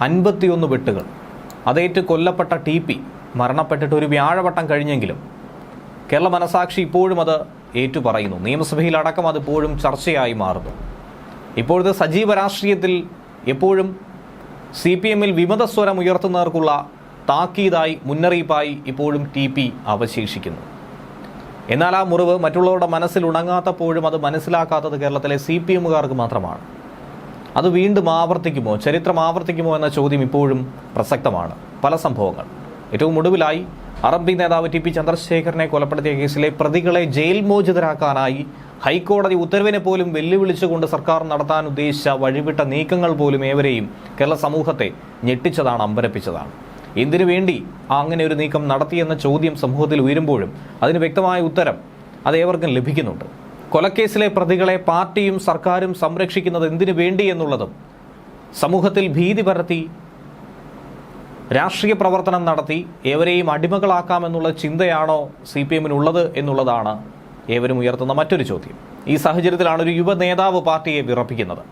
അൻപത്തിയൊന്ന് വെട്ടുകൾ. അതേറ്റ് കൊല്ലപ്പെട്ട T P മരണപ്പെട്ടിട്ട് ഒരു വ്യാഴവട്ടം കഴിഞ്ഞെങ്കിലും കേരള മനസാക്ഷി ഇപ്പോഴും അത് ഏറ്റുപറയുന്നു. നിയമസഭയിലടക്കം അത് ഇപ്പോഴും ചർച്ചയായി മാറുന്നു. ഇപ്പോഴത്തെ സജീവ രാഷ്ട്രീയത്തിൽ എപ്പോഴും സി പി എമ്മിൽ വിമതസ്വരം ഉയർത്തുന്നവർക്കുള്ള താക്കീതായി മുന്നറിയിപ്പായി ഇപ്പോഴും ടി പി അവശേഷിക്കുന്നു. എന്നാൽ ആ മുറിവ് മറ്റുള്ളവരുടെ മനസ്സിൽ ഉണങ്ങാത്തപ്പോഴും അത് മനസ്സിലാക്കാത്തത് കേരളത്തിലെ സി പി എമ്മുകാർക്ക് മാത്രമാണ്. അത് വീണ്ടും ആവർത്തിക്കുമോ? ചരിത്രം ആവർത്തിക്കുമോ എന്ന ചോദ്യം ഇപ്പോഴും പ്രസക്തമാണ്. പല സംഭവങ്ങൾ. ഏറ്റവും ഒടുവിലായി അറബി നേതാവ് ടി പി ചന്ദ്രശേഖരനെ കൊലപ്പെടുത്തിയ കേസിലെ പ്രതികളെ ജയിൽ മോചിതരാക്കാനായി ഹൈക്കോടതി ഉത്തരവിനെ പോലും വെല്ലുവിളിച്ചുകൊണ്ട് സർക്കാർ നടത്താൻ ഉദ്ദേശിച്ച വഴിവിട്ട നീക്കങ്ങൾ പോലും ഏവരെയും കേരള സമൂഹത്തെ ഞെട്ടിച്ചതാണ് അമ്പരപ്പിച്ചതാണ്. എന്തിനു വേണ്ടി അങ്ങനെ ഒരു നീക്കം നടത്തിയെന്ന ചോദ്യം സമൂഹത്തിൽ ഉയരുമ്പോഴും അതിന് വ്യക്തമായ ഉത്തരം അതേവർക്കും ലഭിക്കുന്നുണ്ട്. കൊലക്കേസിലെ പ്രതികളെ പാർട്ടിയും സർക്കാരും സംരക്ഷിക്കുന്നത് എന്തിനു വേണ്ടി എന്നുള്ളതും സമൂഹത്തിൽ ഭീതി പരത്തി രാഷ്ട്രീയ പ്രവർത്തനം നടത്തി ഏവരെയും അടിമകളാക്കാമെന്നുള്ള ചിന്തയാണോ സി പി എമ്മിനുള്ളത് എന്നുള്ളതാണ് ഏവരും ഉയർത്തുന്ന മറ്റൊരു ചോദ്യം. ഈ സാഹചര്യത്തിലാണ് ഒരു യുവ നേതാവ് പാർട്ടിയെ വിറപ്പിക്കുന്നത്.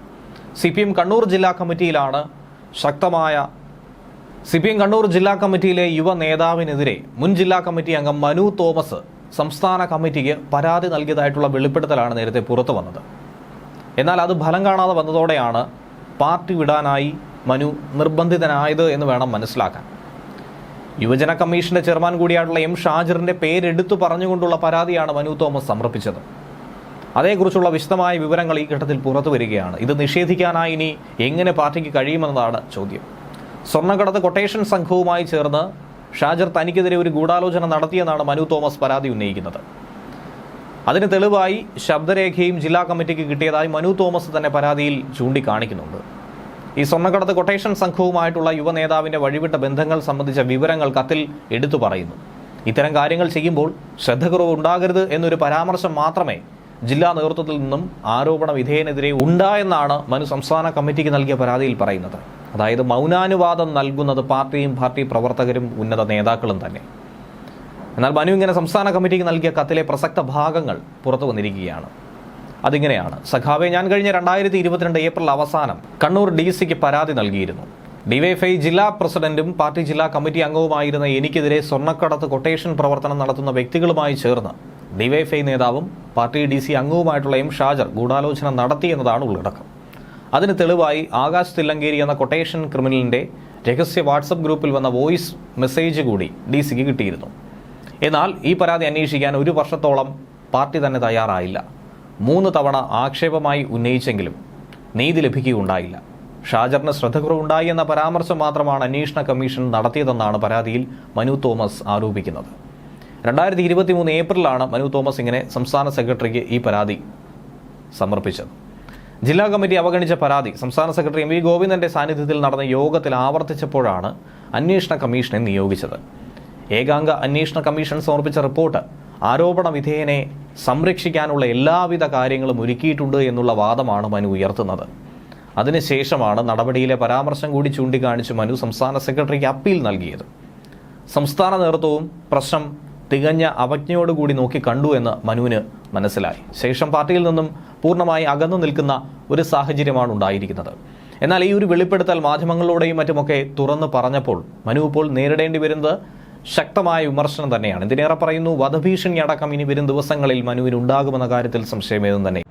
സി പി എം കണ്ണൂർ ജില്ലാ കമ്മിറ്റിയിലാണ് ശക്തമായ സി പി എം കണ്ണൂർ ജില്ലാ കമ്മിറ്റിയിലെ യുവ നേതാവിനെതിരെ മുൻ ജില്ലാ കമ്മിറ്റി അംഗം മനു തോമസ് സംസ്ഥാന കമ്മിറ്റിക്ക് പരാതി നൽകിയതായിട്ടുള്ള വെളിപ്പെടുത്തലാണ് നേരത്തെ പുറത്തു വന്നത്. എന്നാൽ അത് ഫലം കാണാതെ വന്നതോടെയാണ് പാർട്ടി വിടാനായി മനു നിർബന്ധിതനായത് എന്ന് വേണം മനസ്സിലാക്കാൻ. യുവജന കമ്മീഷന്റെ ചെയർമാൻ കൂടിയായിട്ടുള്ള എം ഷാജിറിന്റെ പേരെടുത്തു പറഞ്ഞുകൊണ്ടുള്ള പരാതിയാണ് മനു തോമസ് സമർപ്പിച്ചത്. അതേക്കുറിച്ചുള്ള വിശദമായ വിവരങ്ങൾ ഈ ഘട്ടത്തിൽ പുറത്തു വരികയാണ്. ഇത് നിഷേധിക്കാനായി ഇനി എങ്ങനെ പാർട്ടിക്ക് കഴിയുമെന്നതാണ് ചോദ്യം. സ്വർണക്കടത്ത് കൊട്ടേഷൻ സംഘവുമായി ചേർന്ന് ഷാജർ തനിക്കെതിരെ ഒരു ഗൂഢാലോചന നടത്തിയെന്നാണ് മനു തോമസ് പരാതി ഉന്നയിക്കുന്നത്. അതിന് തെളിവായി ശബ്ദരേഖയും ജില്ലാ കമ്മിറ്റിക്ക് കിട്ടിയതായി മനു തോമസ് തന്നെ പരാതിയിൽ ചൂണ്ടിക്കാണിക്കുന്നുണ്ട്. ഈ സ്വർണക്കടത്ത് കൊട്ടേഷൻ സംഘവുമായിട്ടുള്ള യുവ നേതാവിന്റെ വഴിവിട്ട ബന്ധങ്ങൾ സംബന്ധിച്ച വിവരങ്ങൾ കത്തിൽ എടുത്തു പറയുന്നു. ഇത്തരം കാര്യങ്ങൾ ചെയ്യുമ്പോൾ ശ്രദ്ധക്കുറവ് ഉണ്ടാകരുത് എന്നൊരു പരാമർശം മാത്രമേ ജില്ലാ നേതൃത്വത്തിൽ നിന്നും ആരോപണ വിധേയനെതിരെ ഉണ്ടായെന്നാണ് മനു സംസ്ഥാന കമ്മിറ്റിക്ക് നൽകിയ പരാതിയിൽ പറയുന്നത്. അതായത് മൗനാനുവാദം നൽകുന്നത് പാർട്ടിയും പാർട്ടി പ്രവർത്തകരും ഉന്നത നേതാക്കളും തന്നെ. എന്നാൽ മനു ഇങ്ങനെ സംസ്ഥാന കമ്മിറ്റിക്ക് നൽകിയ കത്തിലെ പ്രസക്ത ഭാഗങ്ങൾ പുറത്തു വന്നിരിക്കുകയാണ്. അതിങ്ങനെയാണ്. സഖാവെ ഞാൻ കഴിഞ്ഞ രണ്ടായിരത്തി ഇരുപത്തിരണ്ട് ഏപ്രിൽ അവസാനം കണ്ണൂർ ഡി സിക്ക് പരാതി നൽകിയിരുന്നു. ഡിവൈഎഫ്ഐ ജില്ലാ പ്രസിഡന്റും പാർട്ടി ജില്ലാ കമ്മിറ്റി അംഗവുമായിരുന്ന എനിക്കെതിരെ സ്വർണക്കടത്ത് കൊട്ടേഷൻ പ്രവർത്തനം നടത്തുന്ന വ്യക്തികളുമായി ചേർന്ന് ഡിവൈഎഫ്ഐ നേതാവും പാർട്ടി ഡി സി അംഗവുമായിട്ടുള്ള എം ഷാജർ ഗൂഢാലോചന നടത്തി എന്നതാണ് ഉള്ളടക്കം. അതിന് തെളിവായി ആകാശ് തില്ലങ്കേരി എന്ന കൊട്ടേഷൻ ക്രിമിനലിന്റെ രഹസ്യ വാട്സപ്പ് ഗ്രൂപ്പിൽ വന്ന വോയിസ് മെസ്സേജ് കൂടി ഡി സിക്ക് കിട്ടിയിരുന്നു. എന്നാൽ ഈ പരാതി അന്വേഷിക്കാൻ ഒരു വർഷത്തോളം പാർട്ടി തന്നെ തയ്യാറായില്ല. മൂന്ന് തവണ ആക്ഷേപമായി ഉന്നയിച്ചെങ്കിലും നീതി ലഭിക്കുകയുണ്ടായില്ല. ഷാജറിന് ശ്രദ്ധക്കുറവുണ്ടായി എന്ന പരാമർശം മാത്രമാണ് അന്വേഷണ കമ്മീഷൻ നടത്തിയതെന്നാണ് പരാതിയിൽ മനു തോമസ് ആരോപിക്കുന്നത്. രണ്ടായിരത്തി ഇരുപത്തി മൂന്ന് ഏപ്രിലാണ് മനു തോമസ് ഇങ്ങനെ സംസ്ഥാന സെക്രട്ടറിക്ക് ഈ പരാതി സമർപ്പിച്ചത്. ജില്ലാ കമ്മിറ്റി അവഗണിച്ച പരാതി. സംസ്ഥാന സെക്രട്ടറി എം വി ഗോവിന്ദന്റെ സാന്നിധ്യത്തിൽ നടന്ന യോഗത്തിൽ ആവർത്തിച്ചപ്പോഴാണ് അന്വേഷണ കമ്മീഷനെ നിയോഗിച്ചത്. ഏകാംഗ അന്വേഷണ കമ്മീഷൻ സമർപ്പിച്ച റിപ്പോർട്ട് ആരോപണ വിധേയനെ സംരക്ഷിക്കാനുള്ള എല്ലാവിധ കാര്യങ്ങളും ഒരുക്കിയിട്ടുണ്ട് എന്നുള്ള വാദമാണ് മനു ഉയർത്തുന്നത്. അതിനുശേഷമാണ് നടപടിയിലെ പരാമർശം കൂടി ചൂണ്ടിക്കാണിച്ച് മനു സംസ്ഥാന സെക്രട്ടറിക്ക് അപ്പീൽ നൽകിയത്. സംസ്ഥാന നേതൃത്വവും പ്രശ്നം തികഞ്ഞ അവജ്ഞയോടുകൂടി നോക്കി കണ്ടു എന്ന് മനുവിന് മനസ്സിലായി. ശേഷം പാർട്ടിയിൽ നിന്നും പൂർണമായി അകന്നു നിൽക്കുന്ന ഒരു സാഹചര്യമാണ് ഉണ്ടായിരിക്കുന്നത്. എന്നാൽ ഈ ഒരു വെളിപ്പെടുത്തൽ മാധ്യമങ്ങളിലൂടെയും മറ്റുമൊക്കെ തുറന്നു പറഞ്ഞപ്പോൾ മനു ഇപ്പോൾ നേരിടേണ്ടി വരുന്നത് ശക്തമായ വിമർശനം തന്നെയാണ്. ഇതിനേറെ പറയുന്നു? വധഭീഷണി അടക്കം ഇനി വരും ദിവസങ്ങളിൽ മനുവിന് ഉണ്ടാകുമെന്ന കാര്യത്തിൽ സംശയമേതും തന്നെ